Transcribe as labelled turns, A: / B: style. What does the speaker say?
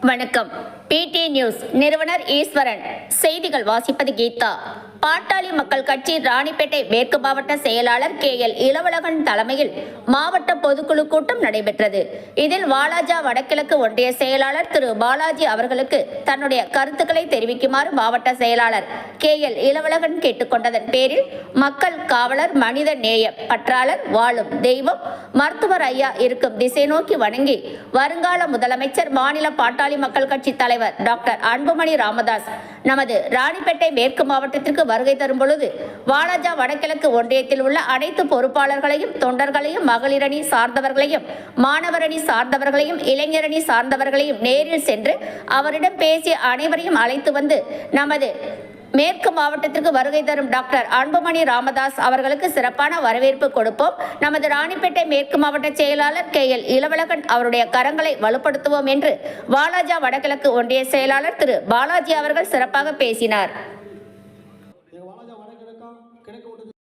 A: வணக்கம். பிடி நியூஸ் நிறுவனர் ஈஸ்வரன். செய்திகள் வாசிப்பது கீதா. பாட்டாளி மக்கள் கட்சி ராணிப்பேட்டை மேற்கு மாவட்ட செயலாளர் கே எல் இளவழகன் தலைமையில் மாவட்ட பொதுக்குழு கூட்டம் நடைபெற்றது. இதில் வாலாஜா வடகிழக்கு ஒன்றிய செயலாளர் திரு பாலாஜி அவர்களுக்கு தன்னுடைய கருத்துக்களை தெரிவிக்குமாறு மாவட்ட செயலாளர் கே எல் இளவழகன் கேட்டுக்கொண்டதன் பேரில் மக்கள் காவலர் மனித நேயம் பற்றாளர் வாழும் தெய்வம் மருத்துவர் ஐயா இருக்கும் திசை நோக்கி வணங்கி வருங்கால முதலமைச்சர் மாநில பாட்டாளி மக்கள் கட்சி தலைவர் டாக்டர் அன்புமணி ராமதாஸ் நமது ராணிப்பேட்டை மேற்கு மாவட்டத்திற்கு வருகை தரும் பொழுது வாலாஜா வடகிழக்கு ஒன்றியத்தில் உள்ள அனைத்து பொறுப்பாளர்களையும் தொண்டர்களையும் மகளிரணி சார்ந்தவர்களையும் மாணவரணி சார்ந்தவர்களையும் இளைஞரணி சார்ந்தவர்களையும் நேரில் சென்று அவரிடம் பேசி அனைவரையும் அழைத்து வந்து நமது மேற்கு மாவட்டத்திற்கு வருகை தரும் டாக்டர் அன்புமணி ராமதாஸ் அவர்களுக்கு சிறப்பான வரவேற்பு கொடுப்போம். நமது ராணிப்பேட்டை மேற்கு மாவட்ட செயலாளர் கே எல் இளவழகன் அவருடைய கரங்களை வலுப்படுத்துவோம் என்று வாலாஜா வடகிழக்கு ஒன்றிய செயலாளர் திரு பாலாஜி அவர்கள் சிறப்பாக பேசினார். கிடைக்க